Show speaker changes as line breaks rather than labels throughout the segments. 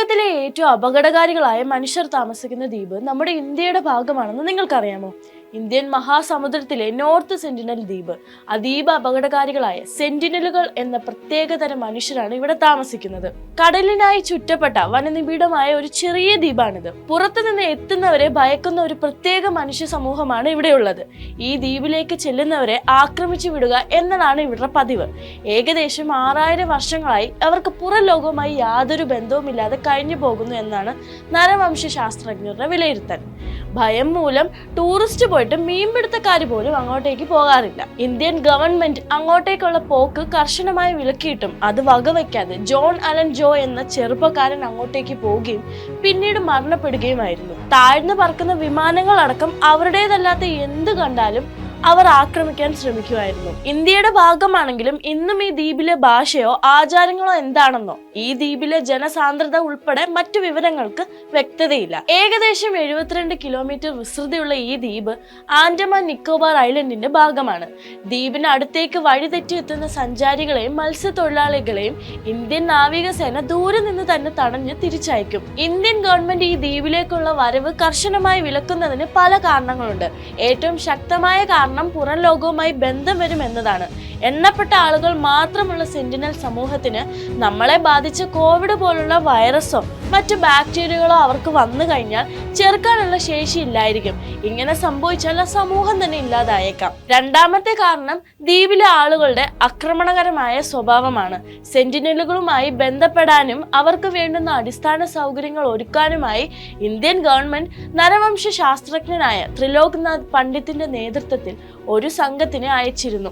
ലോകത്തിലെ ഏറ്റവും അപകടകാരികളായ മനുഷ്യർ താമസിക്കുന്ന ദ്വീപ് നമ്മുടെ ഇന്ത്യയുടെ ഭാഗമാണെന്ന് നിങ്ങൾക്കറിയാമോ? ഇന്ത്യൻ മഹാസമുദ്രത്തിലെ നോർത്ത് സെന്റിനൽ ദ്വീപ്. അതീവ അപകടകാരികളായ സെന്റിനലുകൾ എന്ന പ്രത്യേകതരം മനുഷ്യരാണ് ഇവിടെ താമസിക്കുന്നത്. കടലിനായി ചുറ്റപ്പെട്ട വനനിബിഡമായ ഒരു ചെറിയ ദ്വീപാണിത്. പുറത്തുനിന്ന് എത്തുന്നവരെ ഭയക്കുന്ന ഒരു പ്രത്യേക മനുഷ്യ സമൂഹമാണ് ഇവിടെയുള്ളത്. ഈ ദ്വീപിലേക്ക് ചെല്ലുന്നവരെ ആക്രമിച്ചു വിടുക എന്നതാണ് ഇവരുടെ പതിവ്. ഏകദേശം ആറായിരം വർഷങ്ങളായി അവർക്ക് പുറം ലോകവുമായി യാതൊരു ബന്ധവുമില്ലാതെ കഴിഞ്ഞു പോകുന്നു എന്നാണ് നരവംശ ശാസ്ത്രജ്ഞരുടെ വിലയിരുത്തൽ. ഭയം മൂലം ടൂറിസ്റ്റ് പോയിട്ട് മീൻപിടുത്തക്കാർ പോലും അങ്ങോട്ടേക്ക് പോകാറില്ല. ഇന്ത്യൻ ഗവൺമെന്റ് അങ്ങോട്ടേക്കുള്ള പോക്ക് കർശനമായി വിലക്കിയിട്ടും അത് വകവയ്ക്കാതെ ജോൺ അലൻ ജോ എന്ന ചെറുപ്പക്കാരൻ അങ്ങോട്ടേക്ക് പോവുകയും പിന്നീട് മരണപ്പെടുകയുമായിരുന്നു. താഴ്ന്നു പറക്കുന്ന വിമാനങ്ങളടക്കം അവരുടേതല്ലാത്ത എന്ത് കണ്ടാലും അവർ ആക്രമിക്കാൻ ശ്രമിക്കുമായിരുന്നു. ഇന്ത്യയുടെ ഭാഗമാണെങ്കിലും ഇന്നും ഈ ദ്വീപിലെ ഭാഷയോ ആചാരങ്ങളോ എന്താണെന്നോ ഈ ദ്വീപിലെ ജനസാന്ദ്രത ഉൾപ്പെടെ മറ്റു വിവരങ്ങൾക്ക് വ്യക്തതയില്ല. ഏകദേശം എഴുപത്തിരണ്ട് കിലോമീറ്റർ വിസ്തൃതിയുള്ള ഈ ദ്വീപ് ആൻഡമാൻ നിക്കോബാർ ഐലൻഡിന്റെ ഭാഗമാണ്. ദ്വീപിന് അടുത്തേക്ക് വഴിതെറ്റി എത്തുന്ന സഞ്ചാരികളെയും മത്സ്യത്തൊഴിലാളികളെയും ഇന്ത്യൻ നാവികസേന ദൂരെ നിന്ന് തന്നെ തടഞ്ഞ് തിരിച്ചയക്കും. ഇന്ത്യൻ ഗവൺമെന്റ് ഈ ദ്വീപിലേക്കുള്ള വരവ് കർശനമായി വിലക്കുന്നതിന് പല കാരണങ്ങളുണ്ട്. ഏറ്റവും ശക്തമായ കാരണം പുറം ലോകവുമായി ബന്ധം വരും എന്നതാണ്. എണ്ണപ്പെട്ട ആളുകൾ മാത്രമുള്ള സെന്റിനൽ സമൂഹത്തിന് നമ്മളെ ബാധിച്ച കോവിഡ് പോലുള്ള വൈറസോ മറ്റു ബാക്ടീരിയകളോ അവർക്ക് വന്നു കഴിഞ്ഞാൽ ചെറുക്കാനുള്ള ശേഷി ഇല്ലായിരിക്കും. ഇങ്ങനെ സംഭവിച്ചാൽ സമൂഹം തന്നെ ഇല്ലാതായേക്കാം. രണ്ടാമത്തെ കാരണം ദ്വീപിലെ ആളുകളുടെ ആക്രമണകരമായ സ്വഭാവമാണ്. സെന്റിനലുകളുമായി ബന്ധപ്പെടാനും അവർക്ക് വേണ്ടുന്ന അടിസ്ഥാന സൗകര്യങ്ങൾ ഒരുക്കാനുമായി ഇന്ത്യൻ ഗവൺമെന്റ് നരവംശ ശാസ്ത്രജ്ഞനായ ത്രിലോക്നാഥ് പണ്ഡിത്തിന്റെ നേതൃത്വത്തിൽ ഒരു സംഘത്തിനെ അയച്ചിരുന്നു.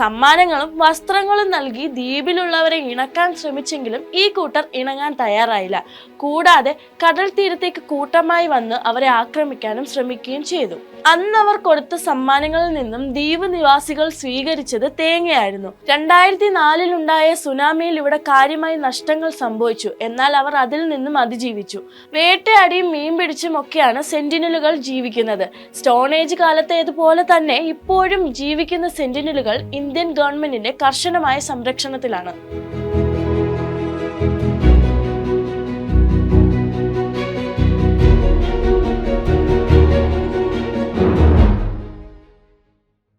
സമ്മാനങ്ങളും വസ്ത്രങ്ങളും നൽകി ദ്വീപിലുള്ളവരെ ഇണക്കാൻ ശ്രമിച്ചെങ്കിലും ഈ കൂട്ടർ ഇണങ്ങാൻ തയ്യാറായില്ല. കൂടാതെ കടൽ തീരത്തേക്ക് കൂട്ടമായി വന്ന് അവരെ ആക്രമിക്കാനും ശ്രമിക്കുകയും ചെയ്തു. അന്ന് അവർ കൊടുത്ത സമ്മാനങ്ങളിൽ നിന്നും ദ്വീപ് നിവാസികൾ സ്വീകരിച്ചത് തേങ്ങയായിരുന്നു. രണ്ടായിരത്തി നാലിലുണ്ടായ സുനാമിയിൽ ഇവിടെ കാര്യമായി നഷ്ടങ്ങൾ സംഭവിച്ചു. എന്നാൽ അവർ അതിൽ നിന്നും അതിജീവിച്ചു. വേട്ടയാടിയും മീൻ പിടിച്ചും ഒക്കെയാണ് സെന്റിനലുകൾ ജീവിക്കുന്നത്. സ്റ്റോൺ ഏജ് കാലത്തേതുപോലെ തന്നെ ഇപ്പോഴും ജീവിക്കുന്ന സെന്റിനലുകൾ ഇന്ത്യൻ ഗവൺമെന്റിന്റെ കർശനമായ സംരക്ഷണത്തിലാണ്.